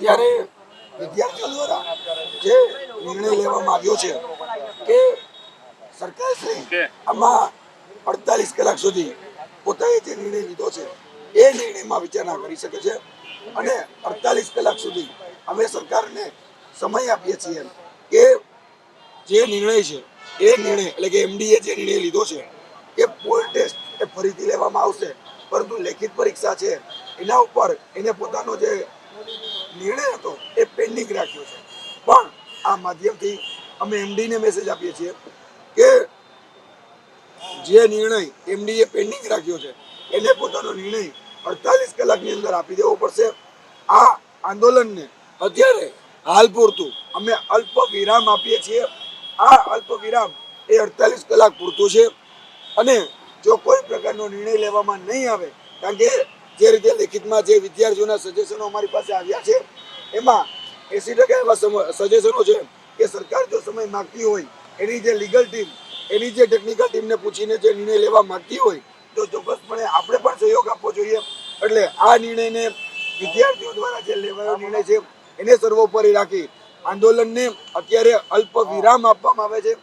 ત્યારે વિદ્યાર્થીઓ દ્વારા જે નિર્ણય લેવામાં આવ્યો છે કે સરકારશ્રી આમાં અડતાલીસ કલાક સુધી પોતાએ જે નિર્ણય લીધો છે એ નિર્ણયમાં વિચારણા કરી શકે છે અને અડતાલીસ કલાક સુધી અમે સરકારને સમય આપીએ છીએ કે જે નિર્ણય છે એ નિર્ણય એટલે કે એમડીએ જે નિર્ણય લીધો છે એ પોલ ટેસ્ટ એ ફરીથી લેવામાં આવશે. પરંતુ લેખિત પરીક્ષા છે એના ઉપર એને પોતાનો જે નિર્ણય હતો એ પેન્ડિંગ રાખ્યો છે. પણ આ માધ્યમથી અમે એમડીને મેસેજ આપીએ છીએ કે જે નિર્ણય એમડીએ પેન્ડિંગ રાખ્યો છે, એને પોતાનો નિર્ણય અડતાલીસ કલાકની અંદર આપી દેવો પડશે. આ આંદોલનને અત્યારે હાલ પૂરતું અમે અલ્પ વિરામ આપીએ છીએ. આ અલ્પ વિરામ એ અડતાલીસ કલાક પૂરતું છે. અને જો કોઈ પ્રકારનો નિર્ણય લેવામાં નહીં આવે, કારણ કે જે રીતે લેખિતમાં જે વિદ્યાર્થીઓના સજેશનો અમારી પાસે આવ્યા છે, એમાં એસી ટકા એવા સજેશનો છે કે સરકાર જો સમય માંગતી હોય, એની જે લીગલ ટીમ એની જે ટેકનિકલ ટીમને પૂછીને જે નિર્ણય લેવા માંગતી હોય, તો ચોક્કસપણે આપણે પણ સહયોગ આપવો જોઈએ. એટલે આ નિર્ણયને વિદ્યાર્થીઓ દ્વારા જે લેવાયો નિર્ણય છે, એને સર્વોપરી રાખી આંદોલનને અત્યારે અલ્પ વિરામ આપવામાં આવે છે.